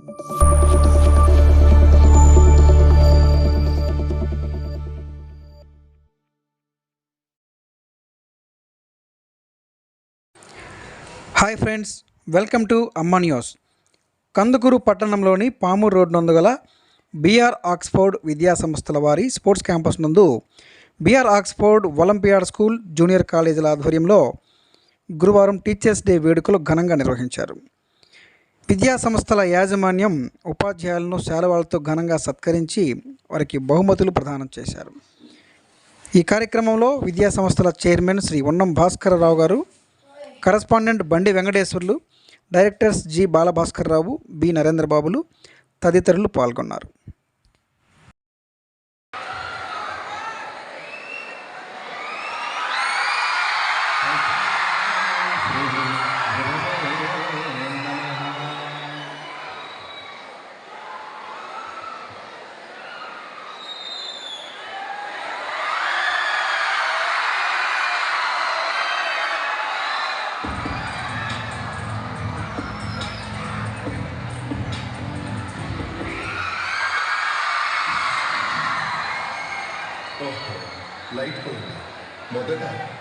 Hi friends welcome to Amma news Kandukur పట్టణంలోని Pamuru road నందు గల బీఆర్ ఆక్స్ఫోర్డ్ విద్యా సంస్థల వారి స్పోర్ట్స్ క్యాంపస్ నందు BR Oxford olympiad school junior కాలేజీల ఆధ్వర్యంలో గురువారం టీచర్స్ డే వేడుకలు ఘనంగా నిర్వహించారు. విద్యా సంస్థల యాజమాన్యం ఉపాధ్యాయులను శాలవాలతో ఘనంగా సత్కరించి వారికి బహుమతులు ప్రదానం చేశారు. ఈ కార్యక్రమంలో విద్యా సంస్థల చైర్మన్ శ్రీ ఉన్నం Bhaskara Rao garu correspondent Bandi Venkateswarlu directors G Bala Bhaskar Rao B నరేంద్రబాబులు తదితరులు పాల్గొన్నారు. muito moderna.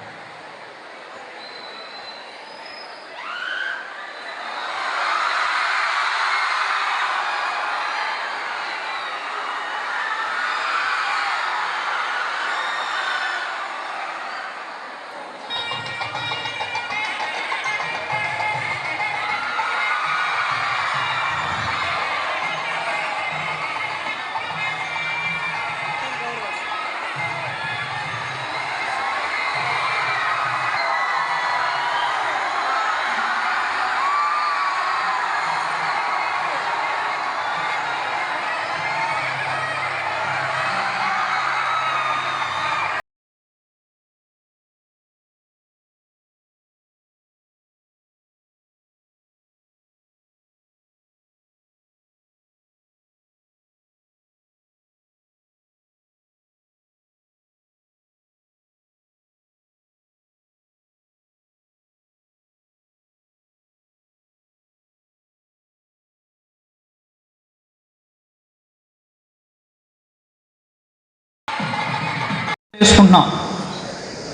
చేసుకుంటున్నాం.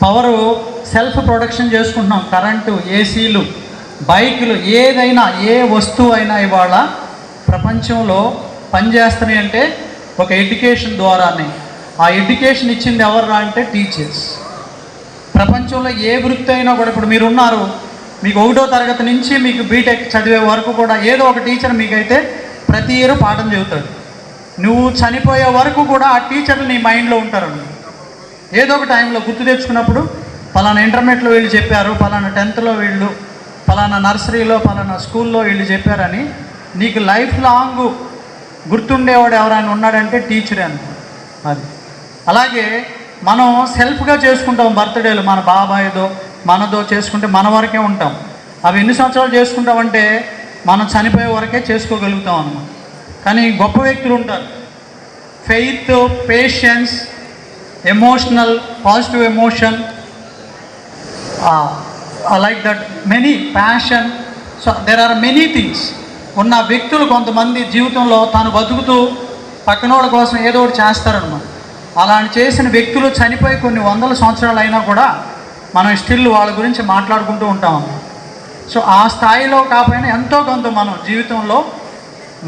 పవరు సెల్ఫ్ ప్రొడక్షన్ చేసుకుంటున్నాం. కరెంటు ఏసీలు బైకులు ఏదైనా ఏ వస్తువు అయినా ఇవాళ ప్రపంచంలో పనిచేస్తున్నాయి అంటే ఒక ఎడ్యుకేషన్ ద్వారానే. ఆ ఎడ్యుకేషన్ ఇచ్చింది ఎవర్రా అంటే టీచర్స్. ప్రపంచంలో ఏ వృత్తి అయినా కూడా ఇప్పుడు మీరు ఉన్నారు మీకు ఒకటో తరగతి నుంచి మీకు బీటెక్ చదివే వరకు కూడా ఏదో ఒక టీచర్ మీకైతే ప్రతి ఇయర్ పాఠం చెబుతాడు. నువ్వు చనిపోయే వరకు కూడా ఆ టీచర్లు నీ మైండ్లో ఉంటారన్నమాట ఏదో ఒక టైంలో గుర్తు తెచ్చుకున్నప్పుడు పలానా ఇంటర్మీడియట్లో వీళ్ళు చెప్పారు పలానా టెన్త్లో వీళ్ళు పలానా నర్సరీలో పలానా స్కూల్లో వీళ్ళు చెప్పారని నీకు లైఫ్ లాంగ్ గుర్తుండేవాడు ఎవరైనా ఉన్నాడంటే టీచరే అనుకో. అది. అలాగే మనం సెల్ఫ్గా చేసుకుంటాం బర్త్డేలు మన బాబాయ్దో మనదో చేసుకుంటే మన వరకే ఉంటాం. అవి ఎన్ని సంవత్సరాలు చేసుకుంటామంటే మనం చనిపోయే వరకే చేసుకోగలుగుతాం అన్నమాట. కానీ గొప్ప వ్యక్తులు ఉంటారు. Faith patience emotional positive emotion like that many passion so there are many things ఉన్న వ్యక్తులు కొంతమంది జీవితంలో తాను బతుకుతూ పక్కనోళ్ళ కోసం ఏదో ఒకటి చేస్తారనమాట అలాంటి చేసిన వ్యక్తులు చనిపోయి కొన్ని వందల సంవత్సరాలు అయినా కూడా మనం స్టిల్ వాళ్ళ గురించి మాట్లాడుకుంటూ ఉంటాం. సో ఆ స్థాయిలో కాకపోయినా ఎంతో కొంత మనం జీవితంలో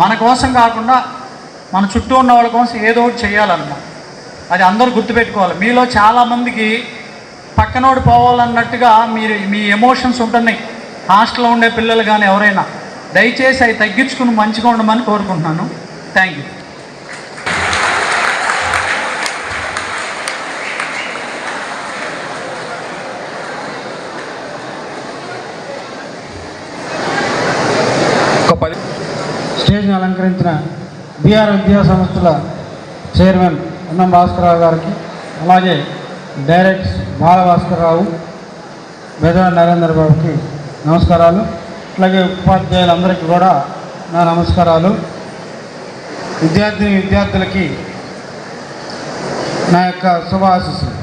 మన కోసం కాకుండా మన చుట్టూ ఉన్న వాళ్ళ కోసం ఏదో ఒకటి చేయాలన్నమాట. అది అందరూ గుర్తుపెట్టుకోవాలి. మీలో చాలామందికి పక్కనోడు పోవాలన్నట్టుగా మీరు మీ ఎమోషన్స్ ఉంటున్నాయి. హాస్టల్లో ఉండే పిల్లలు కానీ ఎవరైనా. దయచేసి అవి తగ్గించుకుని మంచిగా ఉండమని కోరుకుంటున్నాను. థ్యాంక్ యూ స్టేజ్ని అలంకరించిన బీఆర్ విద్యా సంస్థల చైర్మన్ అన్నం భాస్కరరావు గారికి అలాగే డైరెక్ట్ బాలభాస్కరరావు బెదర నరేంద్ర బాబుకి నమస్కారాలు. అలాగే ఉపాధ్యాయులందరికీ కూడా నా నమస్కారాలు. విద్యార్థిని విద్యార్థులకి నా యొక్క శుభాశిస్సులు.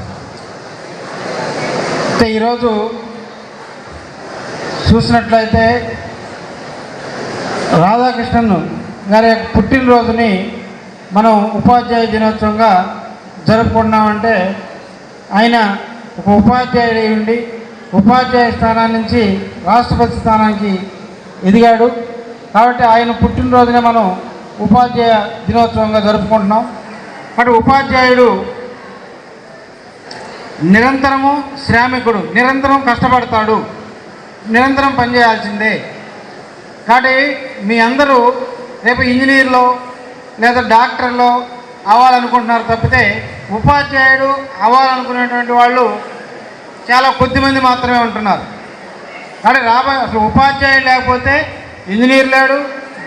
అయితే ఈరోజు చూసినట్లయితే రాధాకృష్ణన్ గారి యొక్క పుట్టినరోజుని మనం ఉపాధ్యాయ దినోత్సవంగా జరుపుకుంటున్నామంటే ఆయన ఒక ఉపాధ్యాయుడు ఉండి ఉపాధ్యాయ స్థానం నుంచి రాష్ట్రపతి స్థానానికి ఎదిగాడు. కాబట్టి ఆయన పుట్టినరోజునే మనం ఉపాధ్యాయ దినోత్సవంగా జరుపుకుంటున్నాం. అటు ఉపాధ్యాయుడు నిరంతరము శ్రామికుడు నిరంతరం కష్టపడతాడు నిరంతరం పనిచేయాల్సిందే కాబట్టి మీ అందరూ రేపు ఇంజనీర్లో లేదా డాక్టర్లు అవ్వాలనుకుంటున్నారు తప్పితే ఉపాధ్యాయుడు అవ్వాలనుకునేటువంటి వాళ్ళు చాలా కొద్దిమంది మాత్రమే ఉంటున్నారు. కానీ రాబోయే అసలు ఉపాధ్యాయుడు లేకపోతే ఇంజనీర్ లేడు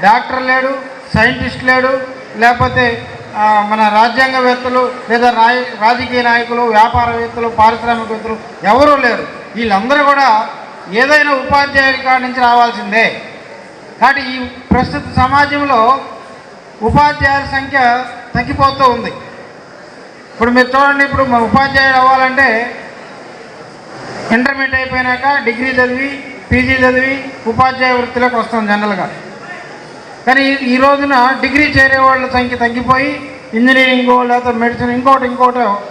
డాక్టర్ లేడు సైంటిస్ట్ లేడు లేకపోతే మన రాజ్యాంగవేత్తలు లేదా రాయ రాజకీయ నాయకులు వ్యాపారవేత్తలు పారిశ్రామికవేత్తలు ఎవరూ లేరు. వీళ్ళందరూ కూడా ఏదైనా ఉపాధ్యాయుడి కాడి నుంచి రావాల్సిందే. కాబట్టి ఈ ప్రస్తుత సమాజంలో ఉపాధ్యాయుల సంఖ్య తగ్గిపోతూ ఉంది. ఇప్పుడు మీరు చూడండి ఇప్పుడు మా ఉపాధ్యాయుడు అవ్వాలంటే ఇంటర్మీడియట్ అయిపోయినాక డిగ్రీ చదివి పీజీ చదివి ఉపాధ్యాయ వృత్తిలోకి వస్తాం జనరల్గా. కానీ ఈ- రోజున డిగ్రీ చేరే వాళ్ళ సంఖ్య తగ్గిపోయి ఇంజనీరింగ్ లేకపోతే మెడిసిన్ ఇంకోటి ఇంకోటో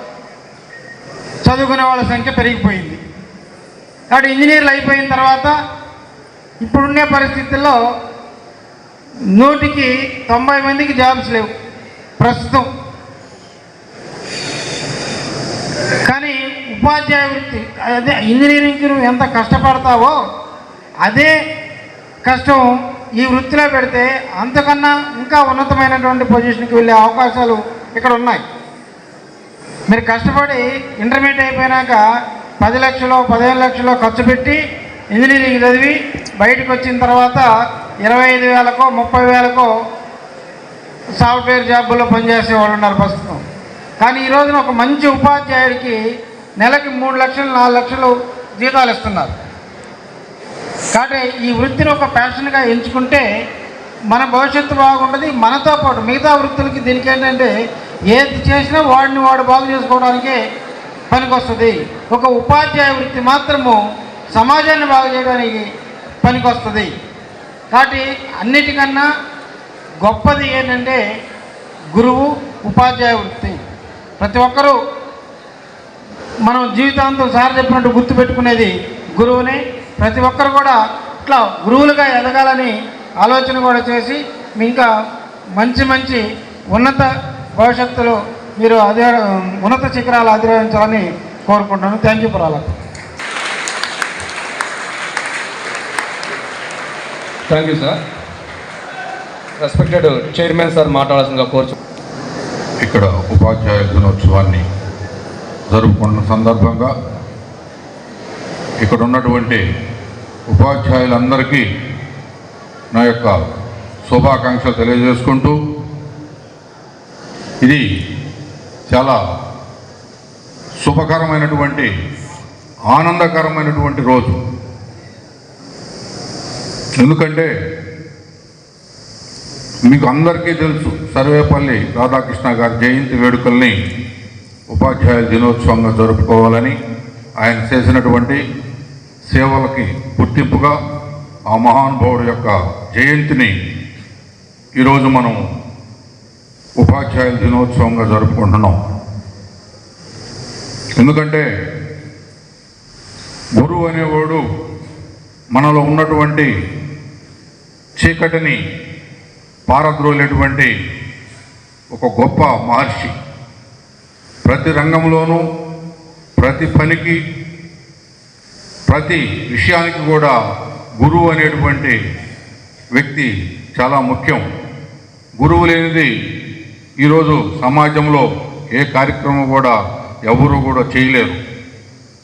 చదువుకునే వాళ్ళ సంఖ్య పెరిగిపోయింది. కాబట్టి ఇంజనీర్లు అయిపోయిన తర్వాత ఇప్పుడున్నే పరిస్థితుల్లో నూటికి తొంభై మందికి జాబ్స్ లేవు. ప్రస్తుతం. కానీ ఉపాధ్యాయ వృత్తి అదే ఇంజనీరింగ్కి నువ్వు ఎంత కష్టపడతావో అదే కష్టం ఈ వృత్తిలో పెడితే అంతకన్నా ఇంకా ఉన్నతమైనటువంటి పొజిషన్కి వెళ్ళే అవకాశాలు ఇక్కడ ఉన్నాయి. మీరు కష్టపడి ఇంటర్మీడియట్ అయిపోయినాక పది లక్షలు పదిహేను లక్షలు ఖర్చు పెట్టి ఇంజనీరింగ్ చదివి బయటకు వచ్చిన తర్వాత ఇరవై ఐదు వేలకో ముప్పై వేలకో సాఫ్ట్వేర్ జాబుల్లో పనిచేసే వాళ్ళు ఉన్నారు ప్రస్తుతం. కానీ ఈ రోజున ఒక మంచి ఉపాధ్యాయుడికి నెలకి మూడు లక్షలు నాలుగు లక్షలు జీతాలు ఇస్తున్నారు. కాబట్టి ఈ వృత్తిని ఒక ప్యాషన్గా ఎంచుకుంటే మన భవిష్యత్తు బాగుంటుంది. మనతో పాటు మిగతా వృత్తులకి దీనికి ఏంటంటే ఏది చేసినా వాడిని వాడు బాగు చేసుకోవడానికే పనికొస్తుంది. ఒక ఉపాధ్యాయ వృత్తి మాత్రము సమాజాన్ని బాగు చేయడానికి పనికొస్తుంది. కాబట్టి అన్నిటికన్నా గొప్పది ఏంటంటే గురువు ఉపాధ్యాయ వృత్తి. ప్రతి ఒక్కరూ మనం జీవితాంతం సార్ చెప్పినట్టు గుర్తుపెట్టుకునేది గురువుని. ప్రతి ఒక్కరు కూడా ఇట్లా గురువులుగా ఎదగాలని ఆలోచన కూడా చేసి మీ ఇంకా మంచి మంచి ఉన్నత భవిష్యత్తులో మీరు అధి ఉన్నత శిఖరాలు అధిరోహించాలని కోరుకుంటున్నాను. Thank you for all thank you sir respected chairman sir మాట్లాడాల్సిందిగా కోర్చు ఇక్కడ ఉపాధ్యాయ దినోత్సవాన్ని జరుపుకున్న సందర్భంగా ఇక్కడ ఉన్నటువంటి ఉపాధ్యాయులందరికీ నా యొక్క శుభాకాంక్షలు తెలియజేసుకుంటూ ఇది చాలా శుభకరమైనటువంటి ఆనందకరమైనటువంటి రోజు. ఎందుకంటే మీకు అందరికీ తెలుసు సర్వేపల్లి రాధాకృష్ణ గారి జయంతి వేడుకల్ని ఉపాధ్యాయుల దినోత్సవంగా జరుపుకోవాలని ఆయన చేసినటువంటి సేవలకి గుర్తింపుగా ఆ మహానుభావుడు యొక్క జయంతిని ఈరోజు మనం ఉపాధ్యాయుల దినోత్సవంగా జరుపుకుంటున్నాం. ఎందుకంటే గురువు అనేవాడు మనలో ఉన్నటువంటి చీకటిని పారద్రోలేటువంటి ఒక గొప్ప మహర్షి. ప్రతి రంగంలోనూ ప్రతి పనికి ప్రతి విషయానికి కూడా గురువు అనేటువంటి వ్యక్తి చాలా ముఖ్యం. గురువు లేనిది ఈరోజు సమాజంలో ఏ కార్యక్రమం కూడా ఎవరు కూడా చేయలేరు.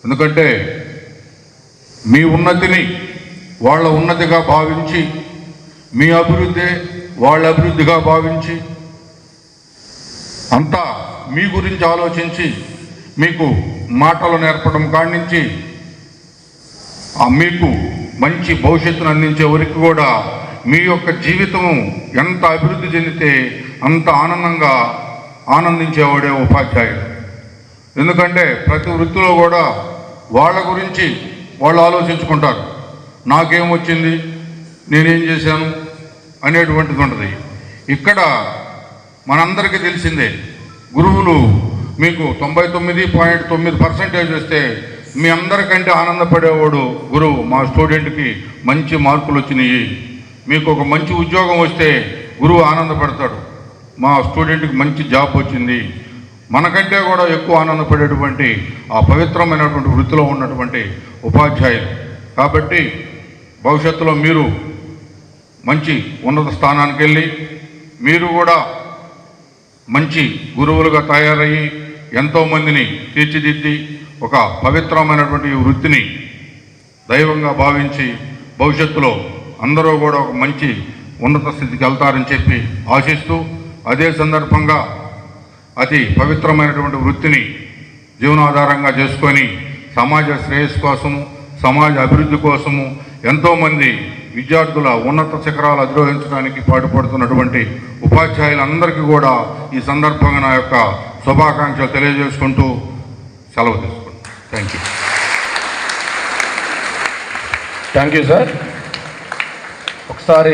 ఎందుకంటే మీ ఉన్నతిని వాళ్ళ ఉన్నతిగా భావించి మీ అభివృద్ధి వాళ్ళ అభివృద్ధిగా భావించి అంతా మీ గురించి ఆలోచించి మీకు మాటలు నేర్పడం కాడి నుంచి మీకు మంచి భవిష్యత్తును అందించే వరకు కూడా మీ యొక్క జీవితము ఎంత అభివృద్ధి చెందితే అంత ఆనందంగా ఆనందించేవాడే ఉపాధ్యాయుడు. ఎందుకంటే ప్రతి వృత్తిలో కూడా వాళ్ళ గురించి వాళ్ళు ఆలోచించుకుంటారు. నాకేం వచ్చింది? నేనేం చేశాను అనేటువంటిది ఉంటుంది. ఇక్కడ మనందరికీ తెలిసిందే గురువులు మీకు తొంభై తొమ్మిది పాయింట్ తొమ్మిది పర్సెంటేజ్ వస్తే మీ అందరికంటే ఆనందపడేవాడు గురువు మా స్టూడెంట్కి మంచి మార్కులు వచ్చినాయి. మీకు ఒక మంచి ఉద్యోగం వస్తే గురువు ఆనందపడతాడు. మా స్టూడెంట్కి మంచి జాబ్ వచ్చింది. మనకంటే కూడా ఎక్కువ ఆనందపడేటువంటి ఆ పవిత్రమైనటువంటి వృత్తిలో ఉన్నటువంటి ఉపాధ్యాయులు. కాబట్టి భవిష్యత్తులో మీరు మంచి ఉన్నత స్థానానికి వెళ్ళి మీరు కూడా మంచి గురువులుగా తయారయ్యి ఎంతోమందిని తీర్చిదిద్ది ఒక పవిత్రమైనటువంటి వృత్తిని దైవంగా భావించి భవిష్యత్తులో అందరూ కూడా ఒక మంచి ఉన్నత స్థితికి వెళ్తారని చెప్పి ఆశిస్తూ అదే సందర్భంగా అతి పవిత్రమైనటువంటి వృత్తిని జీవనాధారంగా చేసుకొని సమాజ శ్రేయస్సు కోసము సమాజ అభివృద్ధి కోసము ఎంతోమంది విద్యార్థుల ఉన్నత శిఖరాలు అధిరోహించడానికి పాటుపడుతున్నటువంటి ఉపాధ్యాయులందరికీ కూడా ఈ సందర్భంగా నా యొక్క శుభాకాంక్షలు తెలియజేసుకుంటూ సెలవు తీసుకుంటాను thank you thank you sir ఒకసారి